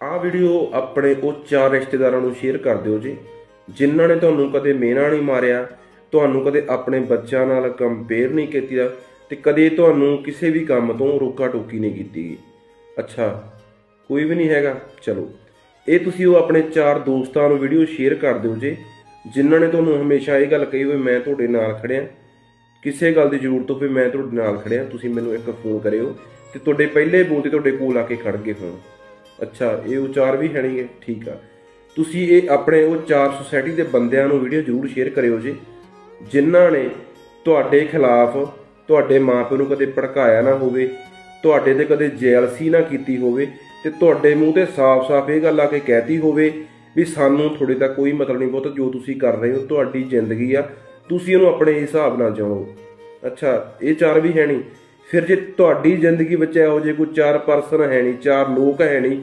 ਆਹ ਵੀਡੀਓ ਆਪਣੇ ਉਹ ਚਾਰ ਰਿਸ਼ਤੇਦਾਰਾਂ ਨੂੰ ਸ਼ੇਅਰ ਕਰ ਦਿਓ ਜੀ, ਜਿਨ੍ਹਾਂ ਨੇ ਤੁਹਾਨੂੰ ਕਦੇ ਮੇਨਾ ਨਹੀਂ ਮਾਰਿਆ, ਤੁਹਾਨੂੰ ਕਦੇ ਆਪਣੇ ਬੱਚਿਆਂ ਨਾਲ ਕੰਪੇਅਰ ਨਹੀਂ ਕੀਤੀ ਤੇ ਕਦੇ ਤੁਹਾਨੂੰ ਕਿਸੇ ਵੀ ਕੰਮ ਤੋਂ ਰੋਕਾ ਟੋਕੀ ਨਹੀਂ ਕੀਤੀ। ਅੱਛਾ, ਕੋਈ ਵੀ ਨਹੀਂ ਹੈਗਾ, ਚਲੋ। ਇਹ ਤੁਸੀਂ ਉਹ ਆਪਣੇ ਚਾਰ ਦੋਸਤਾਂ ਨੂੰ ਵੀਡੀਓ ਸ਼ੇਅਰ ਕਰ ਦਿਓ ਜੇ, ਜਿਨ੍ਹਾਂ ਨੇ ਤੁਹਾਨੂੰ ਹਮੇਸ਼ਾ ਇਹ ਗੱਲ ਕਹੀ ਹੋਵੇ ਮੈਂ ਤੁਹਾਡੇ ਨਾਲ ਖੜਿਆ। ਕਿਸੇ ਗੱਲ ਦੀ ਜ਼ਰੂਰਤ ਹੋਵੇ ਮੈਂ ਤੁਹਾਡੇ ਨਾਲ ਖੜਿਆ, ਤੁਸੀਂ ਮੈਨੂੰ ਇੱਕ ਫੋਨ ਕਰਿਓ ਤੇ ਤੁਹਾਡੇ ਪਹਿਲੇ ਬੋਲ ਤੁਹਾਡੇ ਕੋਲ ਆ ਕੇ ਖੜ ਗਏ ਫੋਨ ਅੱਛਾ, ਇਹ ਉਹ ਚਾਰ ਵੀ ਹੈਣਗੇ ਠੀਕ ਆ। ਤੁਸੀਂ ਇਹ ਆਪਣੇ ਉਹ ਚਾਰ ਸੁਸਾਇਟੀ ਦੇ ਬੰਦਿਆਂ ਨੂੰ ਵੀਡੀਓ ਜ਼ਰੂਰ ਸ਼ੇਅਰ ਕਰਿਓ ਜੀ, ਜਿਨ੍ਹਾਂ ਨੇ ਤੁਹਾਡੇ ਖਿਲਾਫ ਤੁਹਾਡੇ ਮਾਪਿਆਂ ਨੂੰ ਕਦੇ ਭੜਕਾਇਆ ਨਾ ਹੋਵੇ, ਤੁਹਾਡੇ ਤੇ ਕਦੇ ਜੈਲਸੀ ਨਾ ਕੀਤੀ ਹੋਵੇ ਤੇ ਤੁਹਾਡੇ ਮੂੰਹ ਤੇ ਸਾਫ਼-ਸਾਫ਼ ਇਹ ਗੱਲ ਆ ਕੇ ਕਹਿਤੀ ਹੋਵੇ ਵੀ ਸਾਨੂੰ ਤੁਹਾਡੇ ਦਾ ਕੋਈ ਮਤਲਬ ਨਹੀਂ ਬਹੁਤ ਜੋ ਤੁਸੀਂ ਕਰ ਰਹੇ ਹੋ, ਤੁਹਾਡੀ ਜ਼ਿੰਦਗੀ ਆ, ਤੁਸੀਂ ਉਹਨੂੰ ਆਪਣੇ ਹਿਸਾਬ ਨਾਲ ਜਿਓ ਅੱਛਾ, ਇਹ ਚਾਰ ਵੀ ਹੈ ਨਹੀਂ। ਫਿਰ ਜੇ ਤੁਹਾਡੀ ਜ਼ਿੰਦਗੀ ਵਿੱਚ ਇਹੋ ਜਿਹੇ ਕੋਈ ਚਾਰ ਪਰਸਨ ਹੈ ਨਹੀਂ, ਚਾਰ ਲੋਕ ਹੈ ਨਹੀਂ